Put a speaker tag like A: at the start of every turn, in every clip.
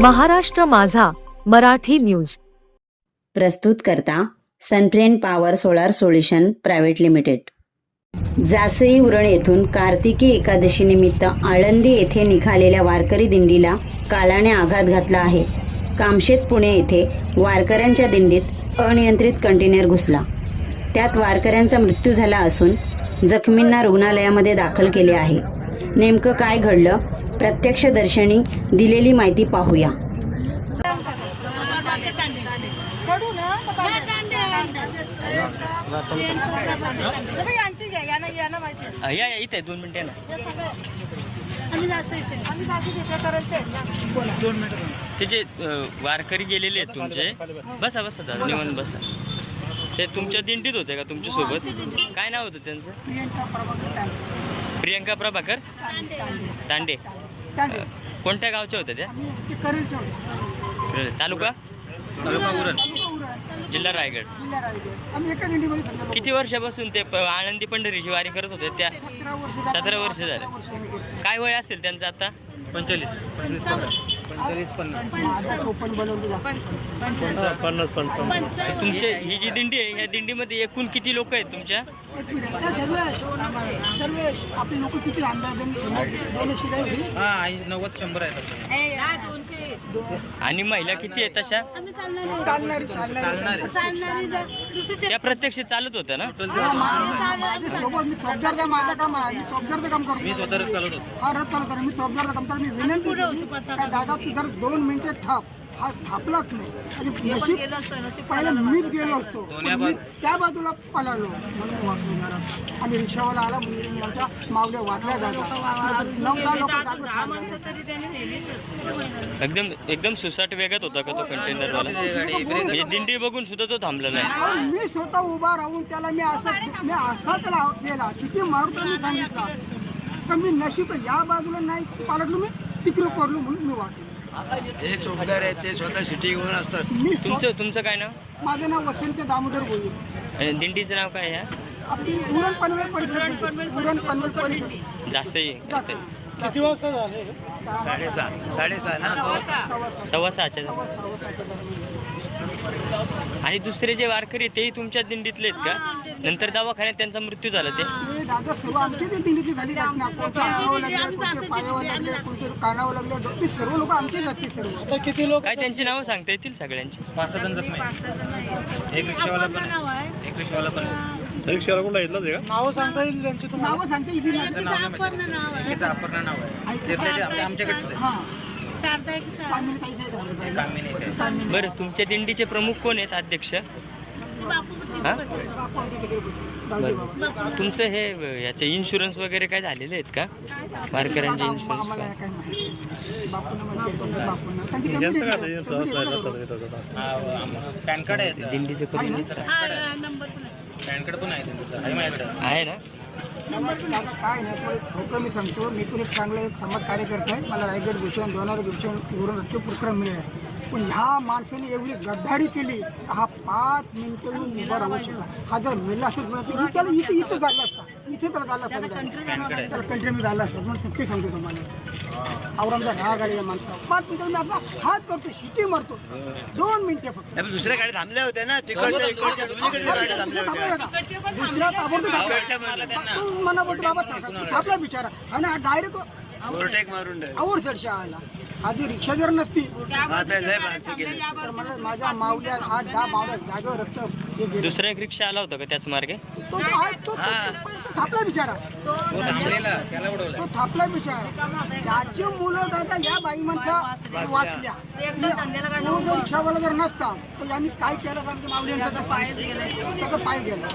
A: महाराष्ट्र माझा मराठी न्यूज.
B: प्रस्तुत करता Sunfriend power solar solution private limited. Jasai Uran येथून कार्तिकी एकादशी निमित्त आळंदी येथे निघालेल्या वारकरी दिंडीला कालाने आघात घातला आहे. कामशेत पुणे येथे वारकऱ्यांच्या दिंडीत अनियंत्रित कंटेनर घुसला. त्यात वारकऱ्यांचा मृत्यू झाला असून जखमींना रुग्णालयामध्ये दाखल केले आहे. नेमकं काय घडलं? प्रत्यक्षदर्शनी दिलेली माहिती पाहूया.
C: या या इथे दोन मिनिटं ना ते जे वारकरी गेलेले आहेत तुमचे. बसा बसा दादा निवांत बसा. ते तुमच्या दिंडीत होते का तुमच्यासोबत? काय नाव होतं त्यांचं? प्रियंका प्रभाकर? तांडे. कोणत्या गावच्या होत्या त्या तालुका? तालुका उरण. जिल्हा रायगड.
D: आम्ही एका दिंडीमध्ये समजा
C: किती वर्षापासून ते प- आनंदी पंढरीची वारी करत होते? त्या
D: सतरा वर्ष
C: सतरा वर्ष झाले. काय वय असेल त्यांचं आता? पंचवीस
D: टोपण बनवलेला
C: तुमचे ही जी दिंडी आहे ह्या दिंडीमध्ये एकूण किती लोक आहेत तुमच्या?
D: हा,
E: नव्वद शंभर आहेत
C: आणि महिला किती आहेत तशा?
D: चालणारी चालणारी
E: चालणार
C: त्या प्रत्यक्ष चालत होत्या ना?
D: मी चौकदारचं माझं काम आहे. मी चौकदारचं काम करतो.
E: मी स्वतः चालत होतो.
D: हा मी विनंती दादा जर दोन मिनिटं थांब हा थांबलाच नाही. आणि नशीब पहिला मीच गेलो असतो.
E: दोन्ही
D: पण मी त्या बाजूला पळालो. म्हणून. आणि रिक्षावाला आला म्हणून माझ्या मावल्या वाटल्या जागा नऊ दहा लोक
C: एकदम एकदम सुसाट वेगात होता का तो कंटेनर वाला? म्हणजे दिंडी बघून सुद्धा तो थांबला नाही.
D: मी स्वतः उभा राहून त्याला मी असं मी असाच राह- केला शिटी मारतो मी सांगितलं. तर मी नशीब या बाजूला नाही पालटलो मी तिकडे पडलो म्हणून मी वाटलो
F: हे चौकदार आहेत ते स्वतः सिटी घेऊन असतात.
D: मी स्व-
C: तुमचं तुमचं काय नाव?
D: माझं नाव वसंत दामोदर
C: आणि दिंडीचं नाव काय ह्या?
D: आपली उरण पनवेल परिसर उरण पनवेल परिसर
C: जासई
D: किती वाजता झाले
F: साडेसहा साडेसहा ना?
C: सव्वा सहाच्या आणि दुसरे जे वारकरी आहेत, तेही तुमच्या दिंडीतले आहेत का? नंतर दवाखान्यात त्यांचा मृत्यू झाला ते.
D: हे दादा सर्व आमची ती दिंडीची झाली घटना कोणत्या अंगावर लागले कोणत्या पायावर लागले कोणते कानावर लागले ते सर्व लोक आमचेच आहेत ते सर्व किती लोक
C: काय त्यांची नावं सांगता येतील सगळ्यांची?
E: पाच सहा जण जखमी. एक रिक्षावाला पण आहे. एक रिक्षावाला पण आहे.
D: नावं सांगता येईल त्यांची नावं सांगता येईल
E: त्याचं नाव नाही माहिती. तिचं अपर्णा नाव आहे. तिसऱ्याचे आपल्या आमच्याकडेच आहे.
D: हा. कामिनी ताईचं झालं पाहिजे.
E: कामिनी काय
D: कामिनी.
C: बरं तुमच्या दिंडीचे प्रमुख कोण आहेत अध्यक्ष? हा. तुमचं हे याचे इन्शुरन्स वगैरे काय झालेले आहेत का? वारकऱ्यांचे इन्शुरन्स.
E: पॅन कार्ड आहे. याचं.
C: दिंडीचे. प्रमुख
E: पॅन कार्ड पण आहे.
C: ना
D: काय नाही थोडं धोकं मी सांगतो. मी पण एक चांगलं एक समाज कार्यकर्ता आहे. मला रायगड भूषण दोन हजार भूषण वरून रत्न पुरस्कार मिळाला आहे. पण ह्या माणसाने एवढी गद्दारी केली का हा पाच मिनिटं येऊन उभा राहू शकला हा जर मेला असेल तर त्याला इथे इथं झाला असता. इथे त्याला झाला असता. त्याला कंट्री झाला असता. म्हणून सत्य सांगतो तुम्हाला. औरंगाबाद राग आली या माणसावर. पाच मिनिटं मी आपला हात करतो शिटी मारतो. दोन मिनिटं फक्त.
F: हे दुसऱ्या गाडी थांबल्या होत्या ना.
D: दुसऱ्या ताबडतोब बाबा थांबा. थांबला बिचारा. आणि डायरेक्ट
F: ओव्हरटेक मारून
D: आवड सर आला. आधी रिक्षा जर नसती
F: गेली.
D: तर मला माझ्या मावल्या आठ दहा मावल्या जागेवर रक्त हे गेलं.
C: दुसरा एक रिक्षा आला होता का त्याच मार्गे?
D: तो तो आहे, तो- तो- तो थापला बिचारा.
E: तो
D: थापला बिचारा. त्याची मुलं दादा या बाई माणसा वाचल्या. तो जर रिक्षावाला जर नसता तर यांनी काय केलं? सांगते मावल्यांचा त्याचा पाय गेला.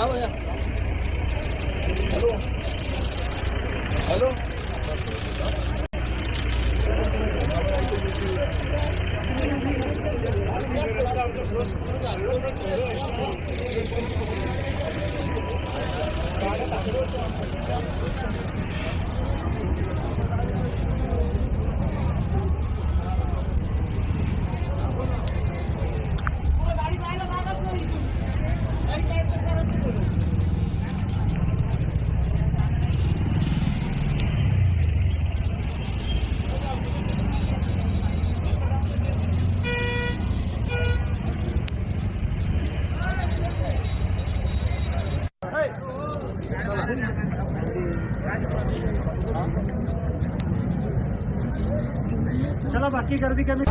D: Apa ya? Halo. Halo. Halo.
F: चला बाकी गर्दी कमी.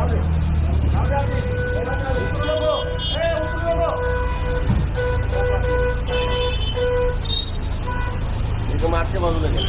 G: मागच्या बाजूला घ्या.